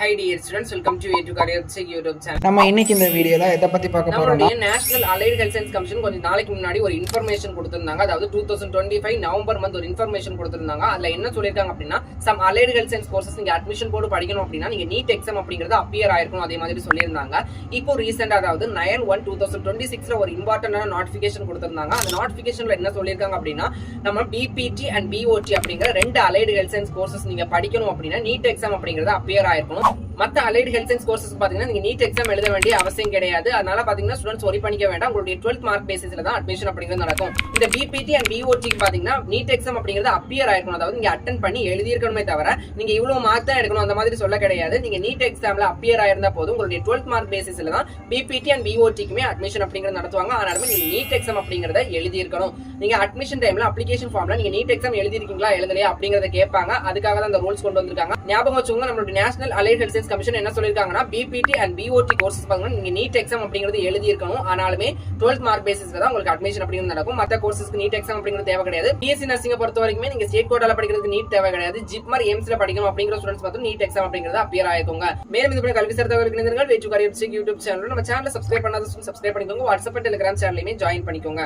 Hi dear students welcome to எட்டு career செக் YouTube channel நம்ம இன்னைக்கு இந்த வீடியோல எதை பத்தி பார்க்க நம்மளுடைய national allied health science commission கொஞ்சம் நாளைக்கு முன்னாடி ஒரு இன்ஃபர்மேஷன் கொடுத்திருந்தாங்க. அதாவது two thousand twenty five November month ஒரு இன்ஃபர்மேஷன் கொடுத்திருந்தாங்க. அதுல என்ன சொல்லியிருக்காங்க அப்படின்னா some allied health science courses நீங்க அட்மிஷன் போட்டு படிக்கணும் அப்படின்னா நீங்க நீட் எக்ஸாம் அப்படிங்கிறது அப்பியர் ஆயிருக்கும் அதே மாதிரி சொல்லியிருந்தாங்க. இப்போ ரீசெண்ட் அதாவது nine one two thousand twenty சிக்ஸ்ல ஒரு இம்பார்ட்டன்டான நோட்டிஃபிகேஷன் கொடுத்திருந்தாங்க. அந்த நோட்டிஃபிகேஷன்ல என்ன சொல்லியிருக்காங்க அப்படின்னா நம்ம பிபிடி அண்ட் பிஓடி அப்படிங்கிற ரெண்டு அலைடு ஹெல்த் சயின்ஸ் கோர்சஸ் நீங்க படிக்கணும் அப்படின்னா நீட் எக்ஸாம் அப்படிங்கிறது அப்பியர் ஆயிருக்கணும். மற்ற அலைடு ஹெல்த் சயின்ஸ் கோர்சஸ் பாத்தீங்கன்னா நீங்க நீட் எக்ஸாம் எழுத வேண்டிய அவசியம் கிடையாது. அதனால பாத்தீங்கன்னா ஸ்டூடெண்ட்ஸ் ஒரி பண்ணிக்க வேண்டாம். உங்களுடைய டுவெல்த் மார்க் பேசிஸ்ல தான் அட்மிஷன் அப்படிங்கிறது நடக்கும். இந்த பிபிடி அண்ட் பிஓடி பாத்தீங்கன்னா நீட் எக்ஸாம் அப்படிங்கிறது அப்பியர் ஆயிருக்கணும் அதாவது நீங்க அட்டன் பண்ணி எழுதியிருக்கணுமே தவிர நீங்க இவ்வளவு மார்க் தான் எடுக்கணும். அந்த மாதிரி சொல்ல கிடையாது. நீங்க நீட் எக்ஸாம்ல அப்பியர் ஆயிருந்தா போதும். உங்களுடைய டுவெல்த் மார்க் பேசிஸ்ல தான் பிபிடி அண்ட் பிஓடிக்குமே அட்மிஷன் அப்படிங்கிறது நடத்துவாங்க. ஆனாலுமே நீங்க நீட் எக்ஸாம் அப்படிங்கறத எழுதியிருக்கணும். நீங்க அட்மிஷன் டைம்ல அப்ளிகேஷன் ஃபார்ம்ல நீங்க நீட் எக்ஸாம் எழுதிருக்கீங்களா எழுதலையா அப்படிங்கறத கேட்பாங்க. அதுக்காக தான் அந்த ரூல்ஸ் கொண்டு வந்திருக்காங்க. ஞாபகம் வச்சுக்கோங்க நம்மளுடைய national allied health science commission என்ன சொல்லிருக்காங்கன்னா பிபிடி அண்ட் பிஓடி கோர்சஸ் பாத்தீங்கன்னா நீங்க நீட் எக்ஸாம் அப்படிங்கிறது எழுதி இருக்கணும் ஆனாலுமே டுவெல்த் மார்க் பேசிஸ்ல தான் உங்களுக்கு அட்மிஷன் அப்படிங்கிறது நடக்கும். மத்த கோர்சஸ்க்கு நீட் எக்ஸாம் அப்படிங்கிறது தேவை கிடையாது. பிஎஸ்சி நர்சிங் பொறுத்த வரைக்குமே நீங்க ஸ்டேட் கோட்டால படிக்கிறதுக்கு நீட் தேவை கிடையாது. ஜிப்மர் எய்ம்ஸ்ல படிக்கணும் அப்படிங்கிற ஸ்டூடெண்ட்ஸ் மட்டும் நீட் எக்ஸாம் அப்படிங்கிறது அப்பியர் ஆயிருக்கும் மேலும் இது கல்வி சார்ந்தவர்களுக்கு இணைந்தீர்கள் வெற்றி கரியர் யூடியூப் சேனல் நம்ம சேனல் சப்ஸ்கிரைப் பண்ணாத சப்ஸ்கிரைப் பண்ணிக்கோங்க. வாட்ஸ்அப் டெலிகிராம் சேனலையுமே ஜாயின் பண்ணிக்கோங்க.